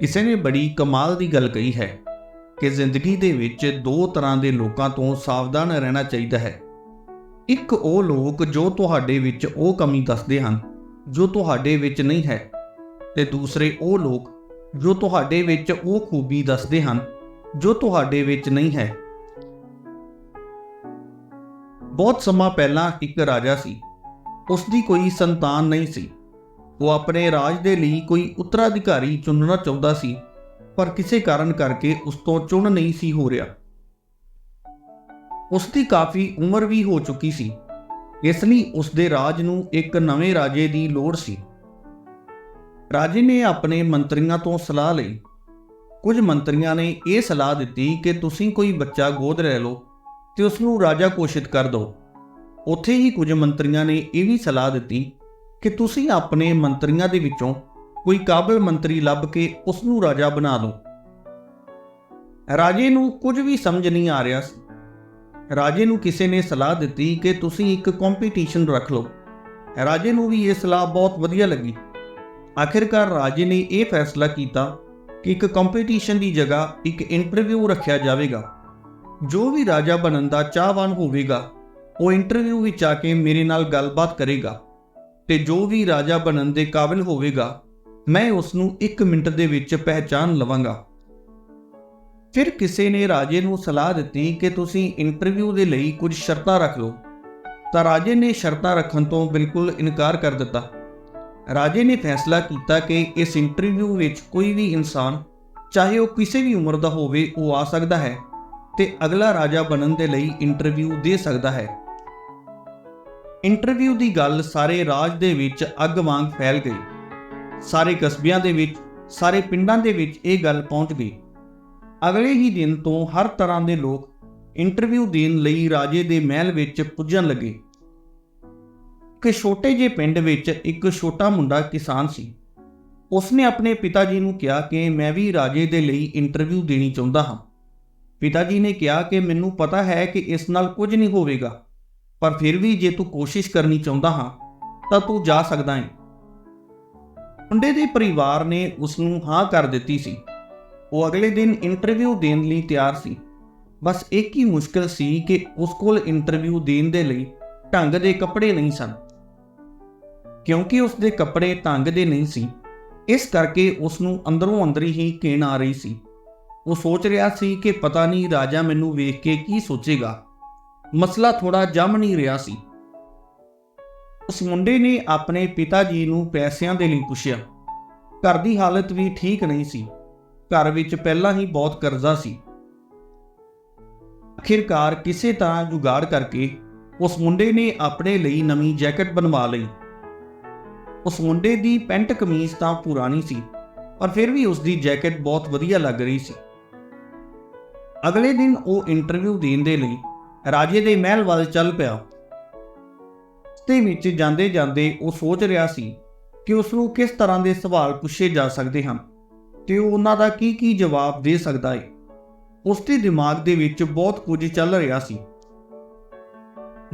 ਕਿਸੇ ਨੇ ਬੜੀ ਕਮਾਲ ਦੀ ਗੱਲ ਕਹੀ ਹੈ ਕਿ ਜ਼ਿੰਦਗੀ ਦੇ ਵਿੱਚ ਦੋ ਤਰ੍ਹਾਂ ਦੇ ਲੋਕਾਂ ਤੋਂ ਸਾਵਧਾਨ ਰਹਿਣਾ ਚਾਹੀਦਾ ਹੈ। ਇੱਕ ਉਹ ਲੋਕ ਜੋ ਤੁਹਾਡੇ ਵਿੱਚ ਉਹ ਕਮੀ ਦੱਸਦੇ ਹਨ, ਜੋ ਤੁਹਾਡੇ ਵਿੱਚ ਨਹੀਂ ਹੈ ਤੇ ਦੂਸਰੇ ਉਹ ਲੋਕ ਜੋ ਤੁਹਾਡੇ ਵਿੱਚ ਉਹ ਖੂਬੀ ਦੱਸਦੇ ਹਨ, ਜੋ ਤੁਹਾਡੇ ਵਿੱਚ ਨਹੀਂ ਹੈ। ਬਹੁਤ ਸਮਾਂ ਪਹਿਲਾਂ ਇੱਕ ਰਾਜਾ ਸੀ ਉਸ ਦੀ ਕੋਈ ਸੰਤਾਨ ਨਹੀਂ ਸੀ। ਉਹ ਆਪਣੇ ਰਾਜ ਦੇ ਲਈ ਕੋਈ ਉੱਤਰਾਧਿਕਾਰੀ ਚੁਣਨਾ ਚਾਹੁੰਦਾ ਸੀ, ਪਰ ਕਿਸੇ ਕਾਰਨ ਕਰਕੇ ਉਸ ਤੋਂ ਚੁਣ ਨਹੀਂ ਸੀ ਹੋ ਰਿਹਾ। ਉਸ ਦੀ ਕਾਫੀ ਉਮਰ ਵੀ ਹੋ ਚੁੱਕੀ ਸੀ। ਇਸ ਲਈ ਉਸ ਦੇ ਰਾਜ ਨੂੰ ਇੱਕ ਨਵੇਂ ਰਾਜੇ ਦੀ ਲੋੜ ਸੀ। ਰਾਜੇ ਨੇ ਆਪਣੇ ਮੰਤਰੀਆਂ ਤੋਂ ਸਲਾਹ ਲਈ। ਕੁਝ ਮੰਤਰੀਆਂ ਨੇ ਇਹ ਸਲਾਹ ਦਿੱਤੀ ਕਿ ਤੁਸੀਂ ਕੋਈ ਬੱਚਾ ਗੋਦ ਲੈ ਲਓ ਤੇ ਉਸ ਨੂੰ ਰਾਜਾ ਘੋਸ਼ਿਤ ਕਰ ਦਿਓ। ਉੱਥੇ ਹੀ ਕੁਝ ਮੰਤਰੀਆਂ ਨੇ ਇਹ ਵੀ ਸਲਾਹ ਦਿੱਤੀ ਕਿ ਤੁਸੀਂ ਆਪਣੇ ਮੰਤਰੀਆਂ ਦੇ ਵਿੱਚੋਂ ਕੋਈ ਕਾਬਲ ਮੰਤਰੀ ਲੱਭ ਕੇ ਉਸ ਨੂੰ ਰਾਜਾ ਬਣਾ ਲਓ। ਰਾਜੇ ਨੂੰ ਕੁਝ ਵੀ ਸਮਝ ਨਹੀਂ ਆ ਰਿਹਾ ਸੀ। ਰਾਜੇ ਨੂੰ ਕਿਸੇ ਨੇ ਸਲਾਹ ਦਿੱਤੀ ਕਿ ਤੁਸੀਂ ਇੱਕ ਕੰਪੀਟੀਸ਼ਨ ਰੱਖ ਲਓ। ਰਾਜੇ ਨੂੰ ਵੀ ਇਹ ਸਲਾਹ ਬਹੁਤ ਵਧੀਆ ਲੱਗੀ। ਆਖਿਰਕਾਰ ਰਾਜੇ ਨੇ ਇਹ ਫੈਸਲਾ ਕੀਤਾ ਕਿ ਇੱਕ ਕੰਪੀਟੀਸ਼ਨ ਦੀ ਜਗ੍ਹਾ ਇੱਕ ਇੰਟਰਵਿਊ ਰੱਖਿਆ ਜਾਵੇਗਾ। ਜੋ ਵੀ ਰਾਜਾ ਬਣਨ ਦਾ ਚਾਹਵਾਨ ਹੋਵੇਗਾ, ਉਹ ਇੰਟਰਵਿਊ ਵਿੱਚ ਆ ਕੇ ਮੇਰੇ ਨਾਲ ਗੱਲਬਾਤ ਕਰੇਗਾ। ਤੇ ਜੋ ਵੀ ਰਾਜਾ ਬਣਨ ਦੇ ਕਾਬਿਲ ਹੋਵੇਗਾ, ਮੈਂ ਉਸ ਨੂੰ 1 ਮਿੰਟ ਦੇ ਵਿੱਚ ਪਹਿਚਾਨ ਲਵਾਂਗਾ। ਫਿਰ ਕਿਸੇ ਨੇ ਰਾਜੇ ਨੂੰ ਸਲਾਹ ਦਿੱਤੀ ਕਿ ਤੁਸੀਂ ਇੰਟਰਵਿਊ ਦੇ ਲਈ ਕੁਝ ਸ਼ਰਤਾਂ ਰੱਖ ਲਓ ਤਾਂ ਰਾਜੇ ਨੇ ਸ਼ਰਤਾਂ ਰੱਖਣ ਤੋਂ ਬਿਲਕੁਲ ਇਨਕਾਰ ਕਰ ਦਿੱਤਾ। ਰਾਜੇ ਨੇ ਫੈਸਲਾ ਕੀਤਾ ਕਿ ਇਸ ਇੰਟਰਵਿਊ ਵਿੱਚ ਕੋਈ ਵੀ ਇਨਸਾਨ, ਚਾਹੇ ਉਹ ਕਿਸੇ ਵੀ ਉਮਰ ਦਾ ਹੋਵੇ, ਉਹ ਆ ਸਕਦਾ ਹੈ ਤੇ ਅਗਲਾ ਰਾਜਾ ਬਣਨ ਦੇ ਲਈ ਇੰਟਰਵਿਊ ਦੇ ਸਕਦਾ ਹੈ। ਇੰਟਰਵਿਊ ਦੀ ਗੱਲ ਸਾਰੇ ਰਾਜ ਦੇ ਵਿੱਚ ਅੱਗ ਵਾਂਗ ਫੈਲ ਗਈ। ਸਾਰੇ ਕਸਬਿਆਂ ਦੇ ਵਿੱਚ, ਸਾਰੇ ਪਿੰਡਾਂ ਦੇ ਵਿੱਚ ਇਹ ਗੱਲ ਪਹੁੰਚ ਗਈ। ਅਗਲੇ ਹੀ ਦਿਨ ਤੋਂ ਹਰ ਤਰ੍ਹਾਂ ਦੇ ਲੋਕ ਇੰਟਰਵਿਊ ਦੇਣ ਲਈ ਰਾਜੇ ਦੇ ਮਹਿਲ ਵਿੱਚ ਪੁੱਜਣ ਲੱਗੇ। ਕਿ ਛੋਟੇ ਜਿਹੇ ਪਿੰਡ ਵਿੱਚ ਇੱਕ ਛੋਟਾ ਮੁੰਡਾ ਕਿਸਾਨ ਸੀ। ਉਸਨੇ ਆਪਣੇ ਪਿਤਾ ਜੀ ਨੂੰ ਕਿਹਾ ਕਿ ਮੈਂ ਵੀ ਰਾਜੇ ਦੇ ਲਈ ਇੰਟਰਵਿਊ ਦੇਣੀ ਚਾਹੁੰਦਾ ਹਾਂ। ਪਿਤਾ ਜੀ ਨੇ ਕਿਹਾ ਕਿ ਮੈਨੂੰ ਪਤਾ ਹੈ ਕਿ ਇਸ ਨਾਲ ਕੁਝ ਨਹੀਂ ਹੋਵੇਗਾ। ਪਰ ਫਿਰ ਵੀ ਜੇ ਤੂੰ ਕੋਸ਼ਿਸ਼ ਕਰਨੀ ਚਾਹੁੰਦਾ ਹਾਂ, ਤਾਂ ਤੂੰ ਜਾ ਸਕਦਾ ਹੈ ਮੁੰਡੇ ਦੇ ਪਰਿਵਾਰ ਨੇ ਉਸ ਨੂੰ ਹਾਂ ਕਰ ਦਿੱਤੀ ਸੀ। ਉਹ ਅਗਲੇ ਦਿਨ ਇੰਟਰਵਿਊ ਦੇਣ ਲਈ ਤਿਆਰ ਸੀ। ਬਸ ਇੱਕ ਹੀ ਮੁਸ਼ਕਲ ਸੀ ਕਿ ਉਸ ਕੋਲ ਇੰਟਰਵਿਊ ਦੇਣ ਦੇ ਲਈ ਢੰਗ ਦੇ ਕੱਪੜੇ ਨਹੀਂ ਸਨ। ਕਿਉਂਕਿ ਉਸ ਦੇ ਕੱਪੜੇ ਢੰਗ ਦੇ ਨਹੀਂ ਸੀ, ਇਸ ਕਰਕੇ ਉਸ ਨੂੰ ਅੰਦਰੋਂ ਅੰਦਰ ਹੀ ਕੇਣ ਆ ਰਹੀ ਸੀ। ਉਹ ਸੋਚ ਰਿਹਾ ਸੀ ਕਿ ਪਤਾ ਨਹੀਂ ਰਾਜਾ ਮੈਨੂੰ ਵੇਖ ਕੇ ਕੀ ਸੋਚੇਗਾ। ਮਸਲਾ ਥੋੜਾ ਜੰਮ ਨਹੀਂ ਰਿਹਾ ਸੀ। ਉਸ ਮੁੰਡੇ ਨੇ ਆਪਣੇ ਪਿਤਾ ਜੀ ਨੂੰ ਪੈਸਿਆਂ ਦੇ ਲਈ ਪੁੱਛਿਆ। ਘਰ ਦੀ ਹਾਲਤ ਵੀ ਠੀਕ ਨਹੀਂ ਸੀ। ਘਰ ਵਿੱਚ ਪਹਿਲਾਂ ਹੀ ਬਹੁਤ ਕਰਜ਼ਾ ਸੀ। ਆਖਿਰਕਾਰ ਕਿਸੇ ਤਰ੍ਹਾਂ ਜੁਗਾੜ ਕਰਕੇ ਉਸ ਮੁੰਡੇ ਨੇ ਆਪਣੇ ਲਈ ਨਵੀਂ ਜੈਕਟ ਬਣਵਾ ਲਈ। ਉਸ ਮੁੰਡੇ ਦੀ ਪੈਂਟ ਕਮੀਜ਼ ਤਾਂ ਪੁਰਾਣੀ ਸੀ, ਪਰ ਫਿਰ ਵੀ ਉਸ ਦੀ ਜੈਕਟ ਬਹੁਤ ਵਧੀਆ ਲੱਗ ਰਹੀ ਸੀ। ਅਗਲੇ ਦਿਨ ਉਹ ਇੰਟਰਵਿਊ ਦੇਣ ਦੇ ਲਈ ਰਾਜੇ ਦੇ ਮਹਿਲ ਵੱਲ ਚੱਲ ਪਿਆ। ਤੇ ਵਿੱਚ ਜਾਂਦੇ ਜਾਂਦੇ ਉਹ ਸੋਚ ਰਿਹਾ ਸੀ ਕਿ ਉਸ ਨੂੰ ਕਿਸ ਤਰ੍ਹਾਂ ਦੇ ਸਵਾਲ ਪੁੱਛੇ ਜਾ ਸਕਦੇ ਹਨ ਤੇ ਉਹ ਉਹਨਾਂ ਦਾ ਕੀ ਕੀ ਜਵਾਬ ਦੇ ਸਕਦਾ ਹੈ ਉਸ ਦੇ ਦਿਮਾਗ ਦੇ ਵਿੱਚ ਬਹੁਤ ਕੁਝ ਚੱਲ ਰਿਹਾ ਸੀ।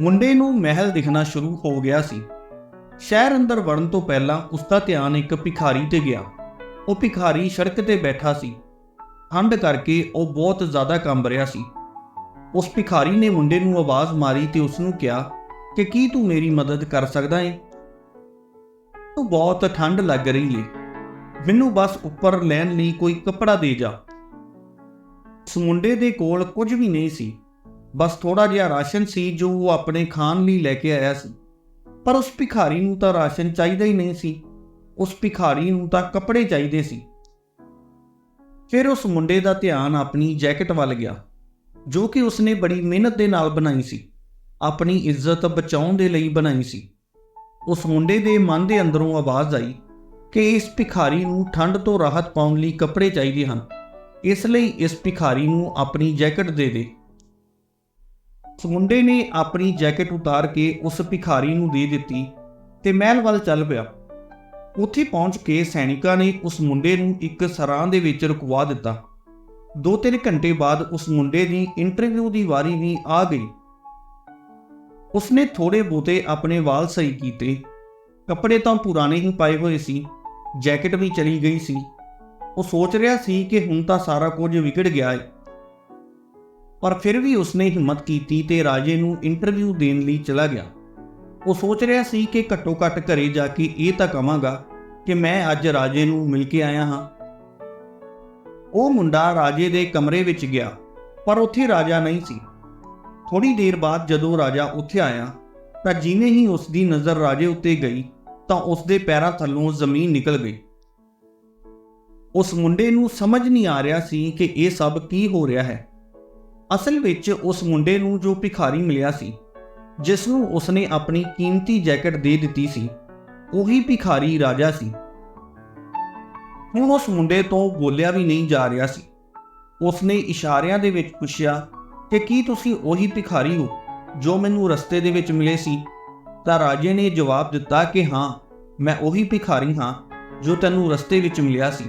ਮੁੰਡੇ ਨੂੰ ਮਹਿਲ ਦਿਖਣਾ ਸ਼ੁਰੂ ਹੋ ਗਿਆ ਸੀ। ਸ਼ਹਿਰ ਅੰਦਰ ਵੜਨ ਤੋਂ ਪਹਿਲਾਂ ਉਸ ਦਾ ਧਿਆਨ ਇੱਕ ਭਿਖਾਰੀ ਤੇ ਗਿਆ। ਉਹ ਭਿਖਾਰੀ ਸੜਕ ਤੇ ਬੈਠਾ ਸੀ। ਠੰਡ ਕਰਕੇ ਉਹ ਬਹੁਤ ਜ਼ਿਆਦਾ ਕੰਬ ਰਿਹਾ ਸੀ। ਉਸ ਭਿਖਾਰੀ ਨੇ ਮੁੰਡੇ ਨੂੰ ਆਵਾਜ਼ ਮਾਰੀ ਤੇ ਉਸ ਨੂੰ ਕਿਹਾ ਕਿ ਕੀ ਤੂੰ ਮੇਰੀ ਮਦਦ ਕਰ ਸਕਦਾ ਏ? ਤੂੰ ਬਹੁਤ ਠੰਡ ਲੱਗ ਰਹੀ ਏ। ਮੈਨੂੰ ਬਸ ਉੱਪਰ ਲੈਣ ਲਈ ਕੋਈ ਕੱਪੜਾ ਦੇ ਜਾ। ਉਸ ਮੁੰਡੇ ਦੇ ਕੋਲ ਕੁਝ ਵੀ ਨਹੀਂ ਸੀ। ਬਸ ਥੋੜਾ ਜਿਹਾ ਰਾਸ਼ਨ ਸੀ ਜੋ ਉਹ ਆਪਣੇ ਖਾਣ ਲਈ ਲੈ ਕੇ ਆਇਆ ਸੀ। ਪਰ ਉਸ ਭਿਖਾਰੀ ਨੂੰ ਤਾਂ ਰਾਸ਼ਨ ਚਾਹੀਦਾ ਹੀ ਨਹੀਂ ਸੀ। ਉਸ ਭਿਖਾਰੀ ਨੂੰ ਤਾਂ ਕੱਪੜੇ ਚਾਹੀਦੇ ਸੀ। ਫਿਰ ਉਸ ਮੁੰਡੇ ਦਾ ਧਿਆਨ ਆਪਣੀ ਜੈਕਟ ਵੱਲ ਗਿਆ। ਜੋ ਕਿ ਉਸਨੇ ਬੜੀ ਮਿਹਨਤ ਦੇ ਨਾਲ ਬਣਾਈ ਸੀ, ਆਪਣੀ ਇੱਜ਼ਤ ਬਚਾਉਣ ਦੇ ਲਈ ਬਣਾਈ ਸੀ। ਉਸ ਮੁੰਡੇ ਦੇ ਮਨ ਦੇ ਅੰਦਰੋਂ ਆਵਾਜ਼ ਆਈ ਕਿ ਇਸ ਭਿਖਾਰੀ ਨੂੰ ਠੰਡ ਤੋਂ ਰਾਹਤ ਪਾਉਣ ਲਈ ਕੱਪੜੇ ਚਾਹੀਦੇ ਹਨ। ਇਸ ਲਈ ਇਸ ਭਿਖਾਰੀ ਨੂੰ ਆਪਣੀ ਜੈਕਟ ਦੇ ਦੇ। ਉਸ ਮੁੰਡੇ ਨੇ ਆਪਣੀ ਜੈਕਟ ਉਤਾਰ ਕੇ ਉਸ ਭਿਖਾਰੀ ਨੂੰ ਦੇ ਦਿੱਤੀ ਤੇ ਮਹਿਲ ਵੱਲ ਚੱਲ ਪਿਆ। ਉੱਥੇ ਪਹੁੰਚ ਕੇ ਸੈਨਿਕਾਂ ਨੇ ਉਸ ਮੁੰਡੇ ਨੂੰ ਇੱਕ ਸਰਾਂ ਦੇ ਵਿੱਚ ਰੁਕਵਾ ਦਿੱਤਾ। ਦੋ ਤਿੰਨ ਘੰਟੇ ਬਾਅਦ ਉਸ ਮੁੰਡੇ ਦੀ ਇੰਟਰਵਿਊ ਦੀ ਵਾਰੀ ਵੀ ਆ ਗਈ। ਉਸਨੇ ਥੋੜੇ ਬੋਤੇ ਆਪਣੇ ਵਾਲ ਸਹੀ ਕੀਤੇ। ਕੱਪੜੇ ਤਾਂ ਪੁਰਾਣੇ ਹੀ ਪਾਏ ਹੋਏ ਸੀ, ਜੈਕਟ ਵੀ ਚਲੀ ਗਈ ਸੀ। ਉਹ ਸੋਚ ਰਿਹਾ ਸੀ ਕਿ ਹੁਣ ਤਾਂ ਸਾਰਾ ਕੁਝ ਵਿਗੜ ਗਿਆ ਹੈ ਪਰ ਫਿਰ ਵੀ ਉਸਨੇ ਹਿੰਮਤ ਕੀਤੀ ਤੇ ਰਾਜੇ ਨੂੰ ਇੰਟਰਵਿਊ ਦੇਣ ਲਈ ਚਲਾ ਗਿਆ। ਉਹ ਸੋਚ ਰਿਹਾ ਸੀ ਕਿ ਘੱਟੋ ਘੱਟ ਘਰੇ ਜਾ ਕੇ ਇਹ ਤਾਂ ਕਵਾਂਗਾ ਕਿ ਮੈਂ ਅੱਜ ਰਾਜੇ ਨੂੰ ਮਿਲ ਕੇ ਆਇਆ ਹਾਂ। ਉਹ ਮੁੰਡਾ ਰਾਜੇ ਦੇ ਕਮਰੇ ਵਿੱਚ ਗਿਆ, ਪਰ ਉੱਥੇ ਰਾਜਾ ਨਹੀਂ ਸੀ। ਥੋੜੀ ਦੇਰ ਬਾਅਦ ਜਦੋਂ ਰਾਜਾ ਉੱਥੇ ਆਇਆ, ਤਾਂ ਜਿਵੇਂ ਹੀ ਉਸ ਦੀ ਨਜ਼ਰ ਰਾਜੇ ਉੱਤੇ ਗਈ, ਤਾਂ ਉਸ ਦੇ ਪੈਰਾਂ ਥੱਲੋਂ ਜ਼ਮੀਨ ਨਿਕਲ ਗਈ। ਉਸ ਮੁੰਡੇ ਨੂੰ ਸਮਝ ਨਹੀਂ ਆ ਰਿਹਾ ਸੀ ਕਿ ਇਹ ਸਭ ਕੀ ਹੋ ਰਿਹਾ ਹੈ। ਅਸਲ ਵਿੱਚ ਉਸ ਮੁੰਡੇ ਨੂੰ ਜੋ ਭਿਖਾਰੀ ਮਿਲਿਆ ਸੀ, ਜਿਸ ਨੂੰ ਉਸਨੇ ਆਪਣੀ ਕੀਮਤੀ ਜੈਕਟ ਦੇ ਦਿੱਤੀ ਸੀ, ਉਹੀ ਭਿਖਾਰੀ ਰਾਜਾ ਸੀ। ਹੁਣ ਉਸ ਮੁੰਡੇ ਤੋਂ ਬੋਲਿਆ ਵੀ ਨਹੀਂ ਜਾ ਰਿਹਾ ਸੀ। ਉਸਨੇ ਇਸ਼ਾਰਿਆਂ ਦੇ ਵਿੱਚ ਪੁੱਛਿਆ ਕਿ ਕੀ ਤੁਸੀਂ ਉਹੀ ਭਿਖਾਰੀ ਹੋ ਜੋ ਮੈਨੂੰ ਰਸਤੇ ਦੇ ਵਿੱਚ ਮਿਲੇ ਸੀ? ਤਾਂ ਰਾਜੇ ਨੇ ਜਵਾਬ ਦਿੱਤਾ ਕਿ ਹਾਂ, ਮੈਂ ਉਹੀ ਭਿਖਾਰੀ ਹਾਂ ਜੋ ਤੈਨੂੰ ਰਸਤੇ ਵਿੱਚ ਮਿਲਿਆ ਸੀ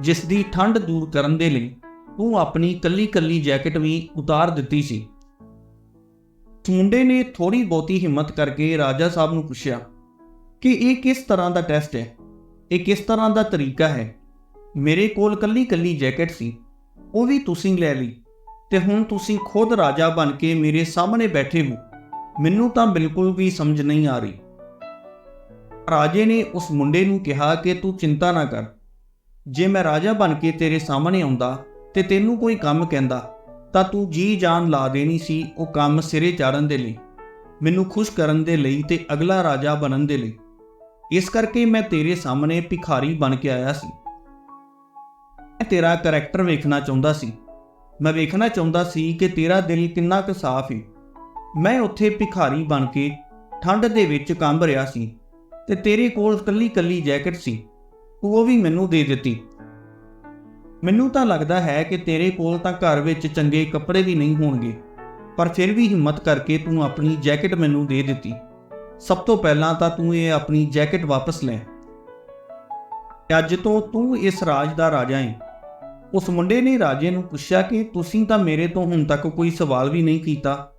ਜਿਸ ਦੀ ਠੰਡ ਦੂਰ ਕਰਨ ਦੇ ਲਈ ਤੂੰ ਆਪਣੀ ਕੱਲੀ-ਕੱਲੀ ਜੈਕਟ ਵੀ ਉਤਾਰ ਦਿੱਤੀ ਸੀ। ਮੁੰਡੇ ਨੇ ਥੋੜੀ ਬਹੁਤੀ ਹਿੰਮਤ ਕਰਕੇ ਰਾਜਾ ਸਾਹਿਬ ਨੂੰ ਪੁੱਛਿਆ ਕਿ ਇਹ ਕਿਸ ਤਰ੍ਹਾਂ ਦਾ ਟੈਸਟ ਹੈ? ਇਹ ਕਿਸ ਤਰ੍ਹਾਂ ਦਾ ਤਰੀਕਾ ਹੈ? ਮੇਰੇ ਕੋਲ ਕੱਲੀ-ਕੱਲੀ ਜੈਕਟ ਸੀ। ਉਹ ਵੀ ਤੁਸੀਂ ਲੈ ਲਈ ਤੇ ਹੁਣ ਤੁਸੀਂ ਖੁਦ ਰਾਜਾ ਬਣ ਕੇ ਮੇਰੇ ਸਾਹਮਣੇ ਬੈਠੇ ਹੋ। ਮੈਨੂੰ ਤਾਂ ਬਿਲਕੁਲ ਵੀ ਸਮਝ ਨਹੀਂ ਆ ਰਹੀ। ਰਾਜੇ ਨੇ ਉਸ ਮੁੰਡੇ ਨੂੰ ਕਿਹਾ ਕਿ ਤੂੰ ਚਿੰਤਾ ਨਾ ਕਰ। ਜੇ ਮੈਂ ਰਾਜਾ ਬਣ ਕੇ ਤੇਰੇ ਸਾਹਮਣੇ ਆਉਂਦਾ ਤੇ ਤੈਨੂੰ ਕੋਈ ਕੰਮ ਕਹਿੰਦਾ, ਤਾਂ ਤੂੰ ਜੀ ਜਾਨ ਲਾ ਦੇਣੀ ਸੀ ਉਹ ਕੰਮ ਸਿਰੇ ਚਾੜਨ ਦੇ ਲਈ, ਮੈਨੂੰ ਖੁਸ਼ ਕਰਨ ਦੇ ਲਈ ਤੇ ਅਗਲਾ ਰਾਜਾ ਬਣਨ ਦੇ ਲਈ। ਇਸ ਕਰਕੇ ਮੈਂ ਤੇਰੇ ਸਾਹਮਣੇ ਭਿਖਾਰੀ ਬਣ ਕੇ ਆਇਆ ਸੀ। ਮੈਂ ਤੇਰਾ ਕੈਰੈਕਟਰ ਵੇਖਣਾ ਚਾਹੁੰਦਾ ਸੀ। ਮੈਂ ਵੇਖਣਾ ਚਾਹੁੰਦਾ ਸੀ ਕਿ ਤੇਰਾ ਦਿਲ ਕਿੰਨਾ ਕੁ ਸਾਫ਼ ਹੈ ਮੈਂ ਉੱਥੇ ਭਿਖਾਰੀ ਬਣ ਕੇ ਠੰਡ ਦੇ ਵਿੱਚ ਕੰਬ ਰਿਹਾ ਸੀ ਤੇ ਤੇਰੇ ਕੋਲ ਕੱਲੀ-ਕੱਲੀ ਜੈਕਟ ਸੀ। ਤੂੰ ਉਹ ਵੀ ਮੈਨੂੰ ਦੇ ਦਿੱਤੀ। ਮੈਨੂੰ ਤਾਂ ਲੱਗਦਾ ਹੈ ਕਿ ਤੇਰੇ ਕੋਲ ਤਾਂ ਘਰ ਵਿੱਚ ਚੰਗੇ ਕੱਪੜੇ ਵੀ ਨਹੀਂ ਹੋਣਗੇ, ਪਰ ਫਿਰ ਵੀ ਹਿੰਮਤ ਕਰਕੇ ਤੂੰ ਆਪਣੀ ਜੈਕਟ ਮੈਨੂੰ ਦੇ ਦਿੱਤੀ। ਸਭ ਤੋਂ ਪਹਿਲਾਂ ਤਾਂ ਤੂੰ ਇਹ ਆਪਣੀ ਜੈਕਟ ਵਾਪਸ ਲੈ। ਅੱਜ ਤੋਂ ਤੂੰ ਇਸ ਰਾਜ ਦਾ ਰਾਜਾ ਹੈ ਉਸ ਮੁੰਡੇ ਨੇ ਰਾਜੇ ਨੂੰ ਪੁੱਛਿਆ ਕਿ ਤੁਸੀਂ ਤਾਂ ਮੇਰੇ ਤੋਂ ਹੁਣ ਤੱਕ ਕੋਈ ਸਵਾਲ ਵੀ ਨਹੀਂ ਕੀਤਾ।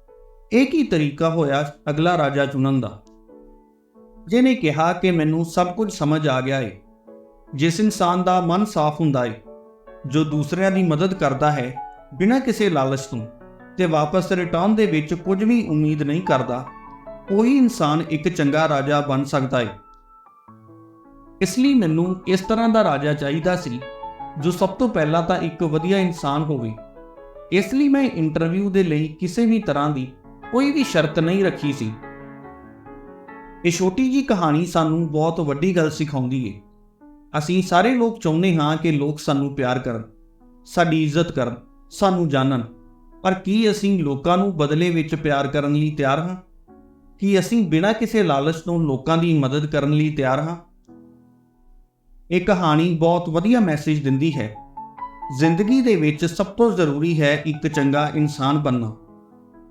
ਇਹ ਕੀ ਤਰੀਕਾ ਹੋਇਆ ਅਗਲਾ ਰਾਜਾ ਚੁਣਨ ਦਾ? ਜਿਹਨੇ ਕਿਹਾ ਕਿ ਮੈਨੂੰ ਸਭ ਕੁਝ ਸਮਝ ਆ ਗਿਆ ਏ। ਜਿਸ ਇਨਸਾਨ ਦਾ ਮਨ ਸਾਫ਼ ਹੁੰਦਾ ਏ, ਜੋ ਦੂਸਰਿਆਂ ਦੀ ਮਦਦ ਕਰਦਾ ਹੈ ਬਿਨਾਂ ਕਿਸੇ ਲਾਲਚ ਤੋਂ, ਤੇ ਵਾਪਸ ਰਿਟਰਨ ਦੇ ਵਿੱਚ ਕੁਝ ਵੀ ਉਮੀਦ ਨਹੀਂ ਕਰਦਾ। ਉਹੀ ਇਨਸਾਨ ਇੱਕ ਚੰਗਾ ਰਾਜਾ ਬਣ ਸਕਦਾ ਹੈ ਇਸ ਲਈ ਮੈਨੂੰ ਇਸ ਤਰ੍ਹਾਂ ਦਾ ਰਾਜਾ ਚਾਹੀਦਾ ਸੀ, ਜੋ ਸਭ ਤੋਂ ਪਹਿਲਾਂ ਤਾਂ ਇੱਕ ਵਧੀਆ ਇਨਸਾਨ ਹੋਵੇ। ਇਸ ਲਈ ਮੈਂ ਇੰਟਰਵਿਊ ਦੇ ਲਈ ਕਿਸੇ ਵੀ ਤਰ੍ਹਾਂ ਦੀ ਕੋਈ ਵੀ ਸ਼ਰਤ ਨਹੀਂ ਰੱਖੀ ਸੀ। ਇਹ ਛੋਟੀ ਜੀ ਕਹਾਣੀ ਸਾਨੂੰ ਬਹੁਤ ਵੱਡੀ ਗੱਲ ਸਿਖਾਉਂਦੀ ਹੈ ਅਸੀਂ ਸਾਰੇ ਲੋਕ ਚਾਹੁੰਦੇ ਹਾਂ ਕਿ ਲੋਕ ਸਾਨੂੰ ਪਿਆਰ ਕਰਨ, ਸਾਡੀ ਇੱਜ਼ਤ ਕਰਨ, ਸਾਨੂੰ ਜਾਣਨ। ਪਰ ਕੀ ਅਸੀਂ ਲੋਕਾਂ ਨੂੰ ਬਦਲੇ ਵਿੱਚ ਪਿਆਰ ਕਰਨ ਲਈ ਤਿਆਰ ਹਾਂ? ਕਿ ਅਸੀਂ ਬਿਨਾਂ ਕਿਸੇ ਲਾਲਚ ਤੋਂ ਲੋਕਾਂ ਦੀ ਮਦਦ ਕਰਨ ਲਈ ਤਿਆਰ ਹਾਂ? ਇਹ ਕਹਾਣੀ ਬਹੁਤ ਵਧੀਆ ਮੈਸੇਜ ਦਿੰਦੀ ਹੈ। ਜ਼ਿੰਦਗੀ ਦੇ ਵਿੱਚ ਸਭ ਤੋਂ ਜ਼ਰੂਰੀ ਹੈ ਇੱਕ ਚੰਗਾ ਇਨਸਾਨ ਬਣਨਾ।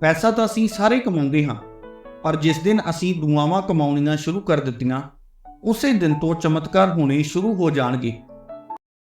ਪੈਸਾ ਤਾਂ ਅਸੀਂ ਸਾਰੇ ਕਮਾਉਂਦੇ ਹਾਂ, ਪਰ ਜਿਸ ਦਿਨ ਅਸੀਂ ਦੁਆਵਾਂ ਕਮਾਉਣੀਆਂ ਸ਼ੁਰੂ ਕਰ ਦਿੱਤੀਆਂ, ਉਸੇ ਦਿਨ ਤੋਂ ਚਮਤਕਾਰ ਹੋਣੇ ਸ਼ੁਰੂ ਹੋ ਜਾਣਗੇ।